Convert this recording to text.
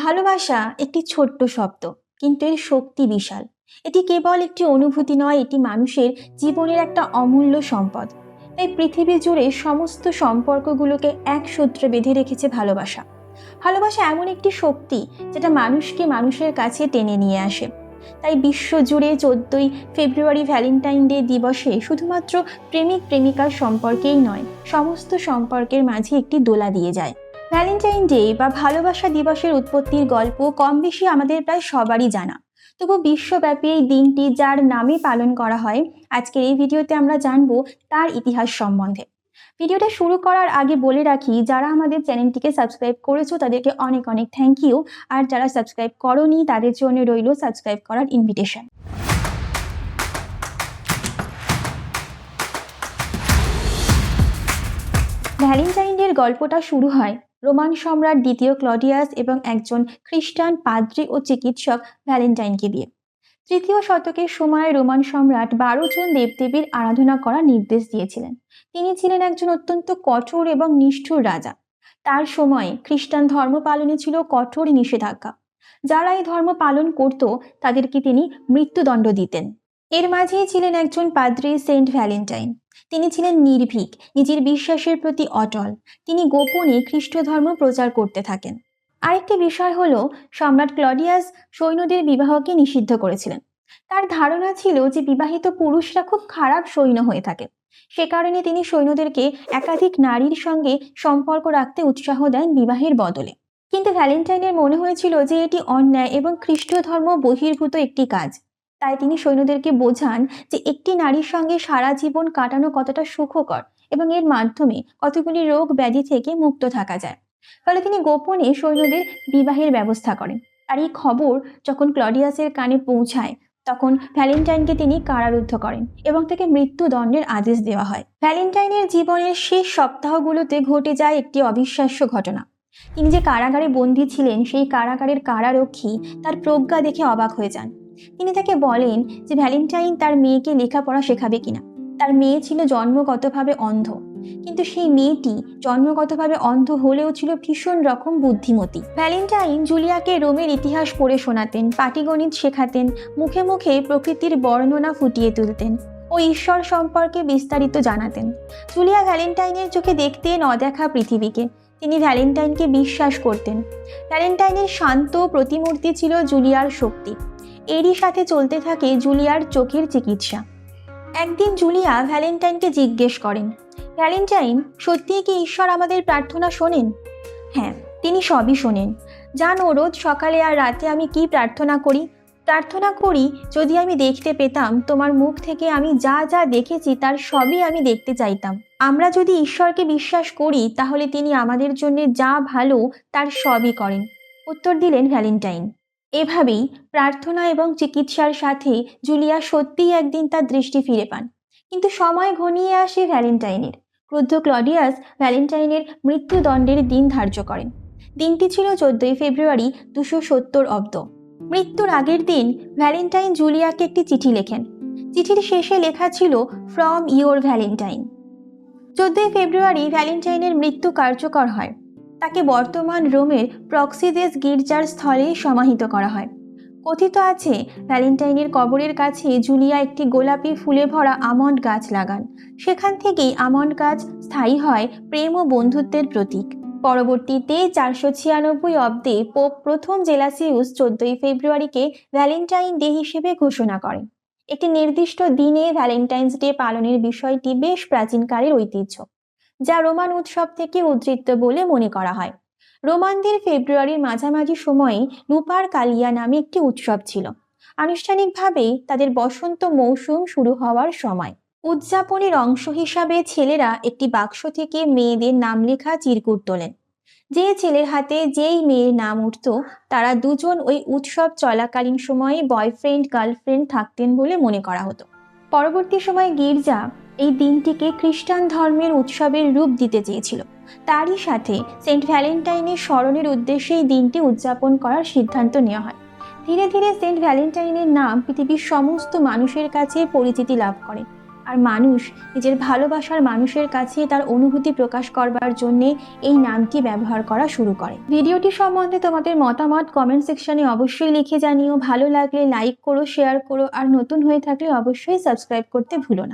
ভালোবাসা একটি ছোট্ট শব্দ, কিন্তু এর শক্তি বিশাল। এটি কেবল একটি অনুভূতি নয়, এটি মানুষের জীবনের একটা অমূল্য সম্পদ। তাই পৃথিবী জুড়ে সমস্ত সম্পর্কগুলোকে এক সূত্রে বেঁধে রেখেছে ভালোবাসা। ভালোবাসা এমন একটি শক্তি যেটা মানুষকে মানুষের কাছে টেনে নিয়ে আসে। তাই বিশ্ব জুড়ে চোদ্দই ফেব্রুয়ারি ভ্যালেন্টাইন ডে দিবসে শুধুমাত্র প্রেমিক প্রেমিকার সম্পর্কেই নয়, সমস্ত সম্পর্কের মাঝে একটি দোলা দিয়ে যায়। ভ্যালেন্টাইন ডে বা ভালোবাসা দিবসের উৎপত্তির গল্প কম বেশি আমাদের প্রায় সবারই জানা। তবু বিশ্বব্যাপী এই দিনটি যার নামে পালন করা হয়, আজকের এই ভিডিওতে আমরা জানব তার ইতিহাস সম্বন্ধে। ভিডিওটা শুরু করার আগে বলে রাখি, যারা আমাদের চ্যানেলটিকে সাবস্ক্রাইব করেছ তাদেরকে অনেক অনেক থ্যাংক ইউ আর যারা সাবস্ক্রাইব করনি তাদের জন্য রইল সাবস্ক্রাইব করার ইনভিটেশন ভ্যালেন্টাইনের গল্পটা শুরু হয় রোমান সম্রাট দ্বিতীয় ক্লডিয়াস এবং একজন খ্রিস্টান পাদ্রী ও চিকিৎসক ভ্যালেন্টাইনকে দিয়ে। তৃতীয় শতকের সময় রোমান সম্রাট বারো জন দেবদেবীর আরাধনা করার নির্দেশ দিয়েছিলেন। তিনি ছিলেন একজন অত্যন্ত কঠোর এবং নিষ্ঠুর রাজা। তার সময়ে খ্রিস্টান ধর্ম পালনে ছিল কঠোর নিষেধাজ্ঞা। যারা এই ধর্ম পালন করত, তাদেরকে তিনি মৃত্যুদণ্ড দিতেন। এর মাঝেই ছিলেন একজন পাদ্রী সেন্ট ভ্যালেন্টাইন। তিনি ছিলেন নির্ভীক, নিজের বিশ্বাসের প্রতি অটল। তিনি গোপনে খ্রিস্ট ধর্ম প্রচার করতে থাকেন। আরেকটি বিষয় হলো, সম্রাট ক্লডিয়াস সৈন্যদের বিবাহকে নিষিদ্ধ করেছিলেন। তার ধারণা ছিল যে বিবাহিত পুরুষরা খুব খারাপ সৈন্য হয়ে থাকে। সে কারণে তিনি সৈন্যদেরকে একাধিক নারীর সঙ্গে সম্পর্ক রাখতে উৎসাহ দেন বিবাহের বদলে। কিন্তু ভ্যালেন্টাইনের মনে হয়েছিল যে এটি অন্যায় এবং খ্রিস্ট ধর্ম বহির্ভূত একটি কাজ। তাই তিনি সৈন্যদেরকে বোঝান যে একটি নারীর সঙ্গে সারা জীবন কাটানো কতটা সুখকর এবং এর মাধ্যমে কতগুলি রোগ ব্যাধি থেকে মুক্ত থাকা যায়। ফলে তিনি গোপনে সৈন্যদের বিবাহের ব্যবস্থা করেন। আর এই খবর যখন ক্লডিয়াসের কানে পৌঁছায়, তখন ভ্যালেন্টাইনকে তিনি কারারুদ্ধ করেন এবং তাকে মৃত্যুদণ্ডের আদেশ দেওয়া হয়। ভ্যালেন্টাইনের জীবনের শেষ সপ্তাহগুলোতে ঘটে যায় একটি অবিশ্বাস্য ঘটনা। তিনি যে কারাগারে বন্দী ছিলেন, সেই কারাগারের কারারক্ষী তার প্রজ্ঞা দেখে অবাক হয়ে যান। তিনি তাকে বলেন যে ভ্যালেন্টাইন তার মেয়েকে লেখাপড়া শেখাবে কিনা। তার মেয়ে ছিল জন্মগতভাবে অন্ধ, কিন্তু সেই মেয়েটি জন্মগতভাবে অন্ধ হলেও ছিল ভীষণ রকম বুদ্ধিমতী। ভ্যালেন্টাইন জুলিয়াকে রোমের ইতিহাস পড়ে শোনাতেন, পাটিগণিত শেখাতেন, মুখে মুখে প্রকৃতির বর্ণনা ফুটিয়ে তুলতেন ও ঈশ্বর সম্পর্কে বিস্তারিত জানাতেন। জুলিয়া ভ্যালেন্টাইনের চোখে দেখতেন অদেখা পৃথিবীকে। তিনি ভ্যালেন্টাইনকে বিশ্বাস করতেন। ভ্যালেন্টাইনের শান্ত প্রতিমূর্তি ছিল জুলিয়ার শক্তি। এরই সাথে চলতে থাকে জুলিয়ার চোখের চিকিৎসা। একদিন জুলিয়া ভ্যালেন্টাইনকে জিজ্ঞেস করেন, ভ্যালেন্টাইন, সত্যিই কি ঈশ্বর আমাদের প্রার্থনা শোনেন? হ্যাঁ তিনি সবই শোনেন। জানো রোজ সকালে আর রাতে আমি কি প্রার্থনা করি? প্রার্থনা করি, যদি আমি দেখতে পেতাম, তোমার মুখ থেকে আমি যা যা দেখেছি, তার সবই আমি দেখতে চাইতাম। আমরা যদি ঈশ্বরকে বিশ্বাস করি, তাহলে তিনি আমাদের জন্য যা ভালো, তার সবই করেন। উত্তর দিলেন ভ্যালেন্টাইন। এভাবেই প্রার্থনা এবং চিকিৎসার সাথে জুলিয়া সত্যিই একদিন তার দৃষ্টি ফিরে পান। কিন্তু সময় ঘনিয়ে আসে ভ্যালেন্টাইনের। ক্রুদ্ধ ক্লডিয়াস ভ্যালেন্টাইনের মৃত্যুদণ্ডের দিন ধার্য করেন। দিনটি ছিল চোদ্দই ফেব্রুয়ারি দুশো সত্তর অব্দ। মৃত্যুর আগের দিন ভ্যালেন্টাইন জুলিয়াকে একটি চিঠি লেখেন। চিঠির শেষে লেখা ছিল, ফ্রম ইয়োর ভ্যালেন্টাইন। চোদ্দই ফেব্রুয়ারি ভ্যালেন্টাইনের মৃত্যু কার্যকর হয়। তাকে বর্তমান রোমের প্রক্সিদেস গির্জার স্থলে সমাহিত করা হয়। কথিত আছে, ভ্যালেন্টাইনের কবরের কাছে জুলিয়া একটি গোলাপি ফুলে ভরা আমন্ড গাছ লাগান। সেখান থেকেই আমন্ড গাছ স্থায়ী হয় প্রেম ও বন্ধুত্বের প্রতীক। পরবর্তীতে চারশো ছিয়ানব্বই অব্দে পোপ প্রথম জেলাসিউস চোদ্দই ফেব্রুয়ারিকে ভ্যালেন্টাইন ডে হিসেবে ঘোষণা করেন। একটি নির্দিষ্ট দিনে ভ্যালেন্টাইন্স ডে পালনের বিষয়টি বেশ প্রাচীনকালের ঐতিহ্য। যা রোমান উৎসব থেকে উদ্ধৃত বলে মনে করা হয়। রোমানদের ফেব্রুয়ারির মাঝামাঝি সময়ে লুপার কালিয়া নামে একটি উৎসব ছিল। আনুষ্ঠানিকভাবে তাদের বসন্ত মৌসুম শুরু হওয়ার সময়। উদযাপনের অংশ হিসাবে ছেলেরা একটি বাক্স থেকে মেয়েদের নাম লেখা চিরকুট তোলেন। যে ছেলের হাতে যেই মেয়ের নাম উঠত, তারা দুজন ওই উৎসব চলাকালীন সময়ে বয়ফ্রেন্ড, গার্লফ্রেন্ড থাকতেন বলে মনে করা হতো। পরবর্তী সময়ে গির্জা এই দিনটিকে খ্রিস্টান ধর্মের উৎসবের রূপ দিতে চেয়েছিল। তারই সাথে সেন্ট ভ্যালেন্টাইনের স্মরণের উদ্দেশ্যে এই দিনটি উদযাপন করার সিদ্ধান্ত নেওয়া হয়। ধীরে ধীরে সেন্ট ভ্যালেন্টাইনের নাম পৃথিবীর সমস্ত মানুষের কাছে পরিচিতি লাভ করে আর মানুষ নিজের ভালোবাসার মানুষের কাছে তার অনুভূতি প্রকাশ করবার জন্যে এই নামটি ব্যবহার করা শুরু করে। ভিডিওটি সম্বন্ধে তোমাদের মতামত কমেন্ট সেকশনে অবশ্যই লিখে জানিও। ভালো লাগলে লাইক করো শেয়ার করো আর নতুন হয়ে থাকলে অবশ্যই সাবস্ক্রাইব করতে ভুলো না।